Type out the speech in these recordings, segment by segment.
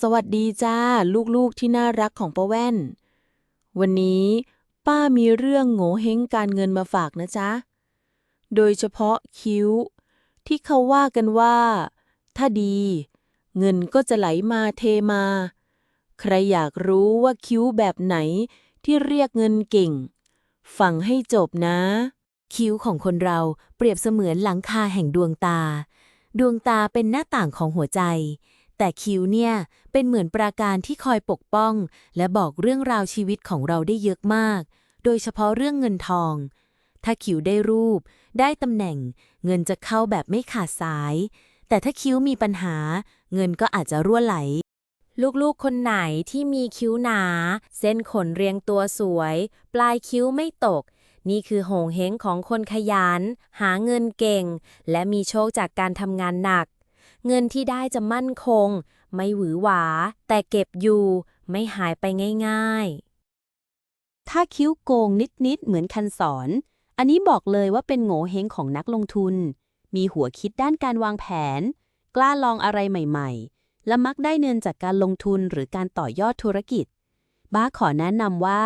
สวัสดีจ้า ลูกๆที่น่ารักของป้าแว่น วันนี้ป้ามีเรื่องโง่เฮงการเงินมาฝากนะจ๊ะ โดยเฉพาะคิ้ว ที่เขาว่ากันว่า ถ้าดี เงินก็จะไหลมาเทมา ใครอยากรู้ว่าคิ้วแบบไหนที่เรียกเงินเก่ง ฟังให้จบนะ คิ้วของคนเราเปรียบเสมือนหลังคาแห่งดวงตา ดวงตาเป็นหน้าต่างของหัวใจ แต่คิ้วเนี่ย เป็นเหมือนปราการที่คอยปกป้อง และบอกเรื่องราวชีวิตของเราได้เยอะมาก โดยเฉพาะเรื่องเงินทอง ถ้าคิ้วได้รูป ได้ตำแหน่ง เงินจะเข้าแบบไม่ขาดสาย แต่ถ้าคิ้วมีปัญหา เงินก็อาจจะรั่วไหล ลูกๆ คนไหนที่มีคิ้วหนา เส้นขนเรียงตัวสวย ปลายคิ้วไม่ตกนี่คือโหงเฮงของคนขยัน หาเงินเก่ง และมีโชคจากการทำงานหนัก เงินที่ได้จะมั่นคง ไม่หวือหวา แต่เก็บอยู่ ไม่หายไปง่ายๆ ถ้าคิ้วโกงนิดๆ เหมือนคันสอน อันนี้บอกเลยว่าเป็นโง่เฮงของนักลงทุน มีหัวคิดด้านการวางแผน กล้าลองอะไรใหม่ๆ และมักได้เงินจากการลงทุนหรือการต่อยอดธุรกิจ บ้าขอแนะนำว่า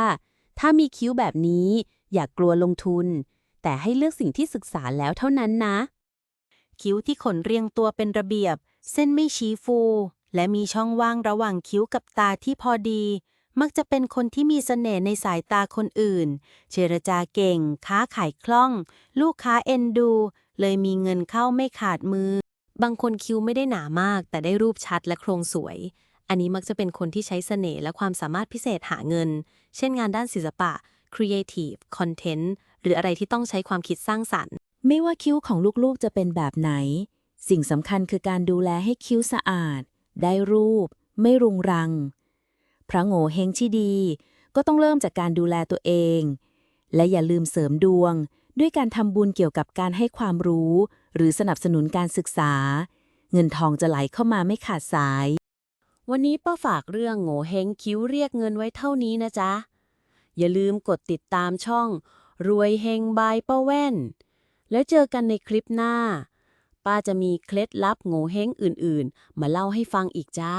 ถ้ามีคิ้วแบบนี้ อย่ากกลัวลงทุน แต่ให้เลือกสิ่งที่ศึกษาแล้วเท่านั้นนะ คิ้วที่ขนเรียงตัวเป็นระเบียบ เส้นไม่ชี้ฟู และมีช่องว่างระหว่างคิ้วกับตาที่พอดี มักจะเป็นคนที่มีเสน่ห์ในสายตาคนอื่น เจรจาเก่ง ค้าขายคล่อง ลูกค้าเอ็นดู เลยมีเงินเข้าไม่ขาดมือ บางคนคิ้วไม่ได้หนามาก แต่ได้รูปชัดและโครงสวย อันนี้มักจะเป็นคนที่ใช้เสน่ห์และความสามารถพิเศษหาเงิน เช่นงานด้านศิลปะ Creative Content หรืออะไรที่ต้องใช้ความคิดสร้างสรรค์ ไม่ว่าคิ้วของลูกๆจะเป็นแบบไหน สิ่งสำคัญคือการดูแลให้คิ้วสะอาด ได้รูป ไม่รุงรัง พระโง่เฮงที่ดี ก็ต้องเริ่มจากการดูแลตัวเอง และอย่าลืมเสริมดวง ด้วยการทำบุญเกี่ยวกับการให้ความรู้ หรือสนับสนุนการศึกษา เงินทองจะไหลเข้ามาไม่ขาดสาย วันนี้ป้าฝากเรื่องโง่เฮงคิ้วเรียกเงินไว้เท่านี้นะจ๊ะ อย่าลืมกดติดตามช่อง รวยเฮงบายป้าแว่น แล้วเจอกันในคลิปหน้า ป้าจะมีเคล็ดลับโง่เฮงอื่นๆ มาเล่าให้ฟังอีกจ้า